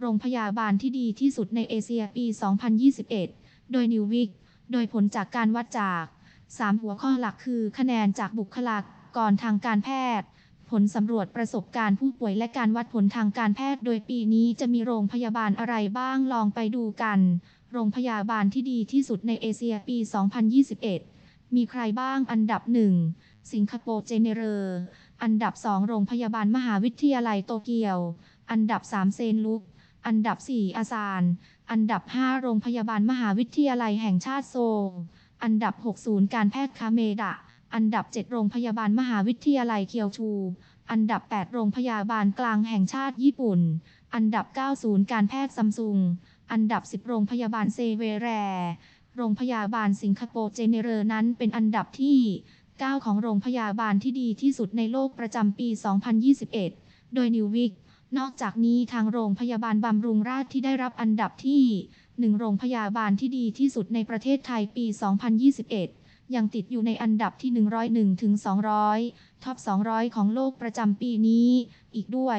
โรงพยาบาลที่ดีที่สุดในเอเชียปี 2021 โดยนิววิกโดยผลจากการวัดจาก 3 หัวข้อหลักคือคะแนนจากบุคลากรทางการแพทย์ ผลสำรวจประสบการณ์ผู้ป่วยและการวัดผลทางการแพทย์ โดยปีนี้จะมีโรงพยาบาลอะไรบ้างลองไปดูกัน โรงพยาบาลที่ดีที่สุดในเอเชียปี 2021 มีใครบ้างอันดับ 1 สิงคโปร์เจเนเรอร์ อันดับ 2 โรงพยาบาลมหาวิทยาลัยโตเกียว อันดับ 3 เซนลุก อันดับ 4 อาซาน อันดับ 5 โรงพยาบาลมหาวิทยาลัยแห่งชาติโซล อันดับ 6 ศูนย์การแพทย์คาเมดะ อันดับ 7 โรงพยาบาลมหาวิทยาลัยเคียวชู อันดับ 8 โรงพยาบาลกลางแห่งชาติญี่ปุ่น อันดับ 9 ศูนย์การแพทย์ซัมซุง อันดับ 10 โรงพยาบาลเซเวแร โรงพยาบาลสิงคโปร์เจเนเรอร์นั้นเป็นอันดับที่ 9 ของโรงพยาบาลที่ดีที่สุดในโลกประจำปี 2021 โดยนิววิก นอกจากนี้ทางโรงพยาบาลบำรุงราษฎร์ที่ได้รับอันดับที่ 1 โรงพยาบาลที่ดีที่สุดในประเทศไทยปี 2021 ยังติดอยู่ในอันดับที่ 101ถึง200 ท็อป 200 ของโลกประจำปีนี้อีกด้วย